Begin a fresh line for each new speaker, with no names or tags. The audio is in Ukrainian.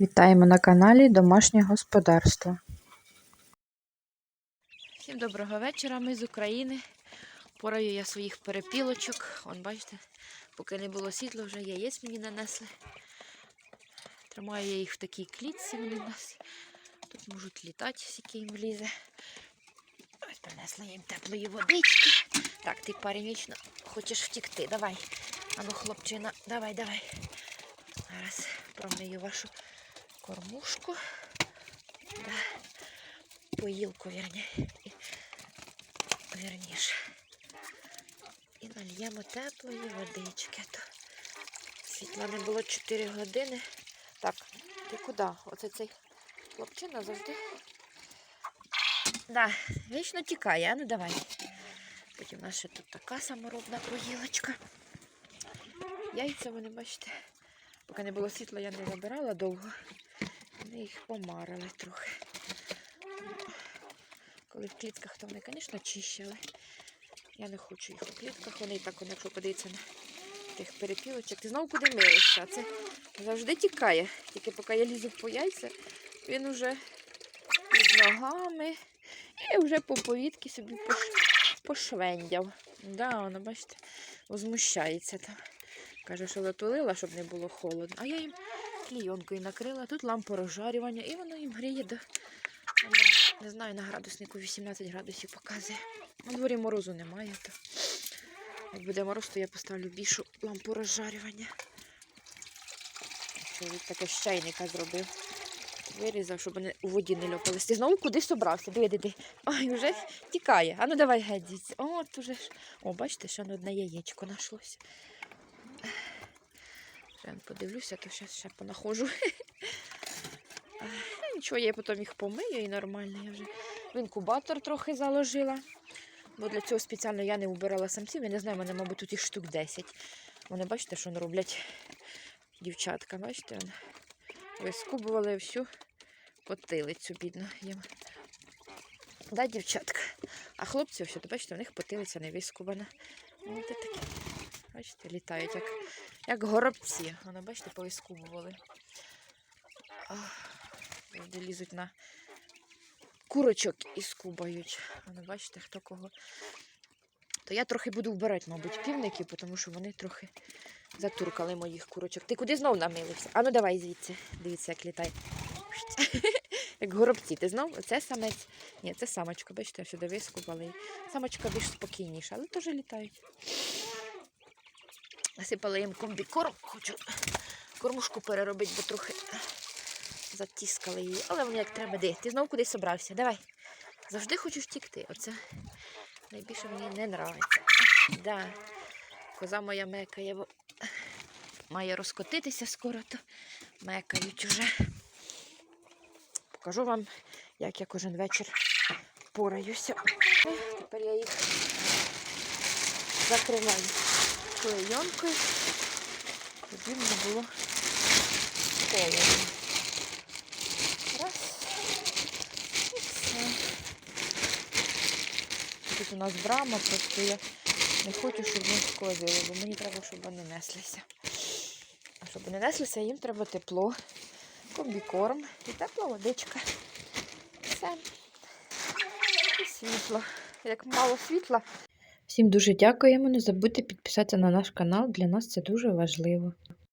Вітаємо на каналі Домашнє господарство.
Всім доброго вечора, ми з України. Пораю я своїх перепілочок. Вон, бачите, поки не було світла, вже яєць мені нанесли. Тримаю я їх в такій клітці, вони в нас тут можуть літати, скільки їм влізе. Ось принесла їм теплої водички. Так, ти парень вічно хочеш втікти. Давай. Ану, хлопчина, давай, давай. Зараз промию вашу кормушку. Да. Поїлку, вірні. І- Вірніше. І нальємо теплої водички. То світла не було 4 години. Так, ти куди? Оце цей хлопчина завжди. Да, вічно тікає, а ну давай. Потім у нас ще тут така саморобна поїлочка. Яйця вони, бачите, поки не було світла, я не забирала довго. Вони їх помарили трохи. Коли в клітках, то вони, звісно, чищали. Я не хочу їх у клітках. Вони і так, якщо подивитися на тих перепілочок. Ти знову куди милишся? Це завжди тікає. Тільки поки я лізу по яйця, він уже під ногами і вже по повітки собі пош- пошвендяв. Да, воно, бачите, возмущається там. Каже, що затулила, щоб не було холодно. А я їм клійонкою накрила. Тут лампа розжарювання, і воно їм гріє до не знаю, на градуснику 18 градусів показує. На дворі морозу немає, то як буде мороз, то я поставлю більшу лампу розжарювання. Чоловік таке з чайника зробив. Вирізав, щоб вони у воді не льопались. Ти знову кудись собрався. Диви, диви. Ой, вже тікає. А ну давай геть звідси. О, тут уже. О, бачите, ще одне яєчко знайшлося. Ще подивлюся, то зараз ще понаходжу. Нічого, я потім їх помию і нормально. Я вже в інкубатор трохи заложила. Бо для цього спеціально я не убирала самців. Я не знаю, мене, мабуть, тут їх штук 10. Вони бачите, що вони роблять дівчатка, бачите? Вони вискубували всю потилицю, бідно їм. Да, дівчатка. А хлопці, от, бачите, у них потилиця не вискубана. От такі. Бачите, літають, як, як горобці. Вони, бачите, повискубували. Завжди лізуть на курочок і скубають. Вони бачите, хто кого. То я трохи буду вбирати, мабуть, півників, тому що вони трохи затуркали моїх курочок. Ти куди знов намилився? Ану давай звідси. Дивіться, як літає. Як горобці. Ти знов? Це самець. Ні, це самочка. Бачите, сюди вискубали. Самочка більш спокійніша, але теж літають. Насипала їм комбікорм. Хочу кормушку переробити, бо трохи затіскали її. Але вони як треба де. Ти знову кудись собрався. Давай. Завжди хочу втікти. Оце найбільше мені не подобається. Да. Коза моя мекає, бо має розкотитися скоро, то мекають уже. Покажу вам, як я кожен вечір пораюся. Тепер я їх закриваю щоб їм не було холодно. Раз. І все. Тут у нас брама, просто я не хочу, щоб вони скозили, бо мені треба, щоб вони неслися. А щоб вони неслися, їм треба тепло, комбікорм і тепла водичка. Все. І світло. Як мало світла,
Всім дуже дякуємо. Не забудьте підписатися на наш канал. Для нас це дуже важливо.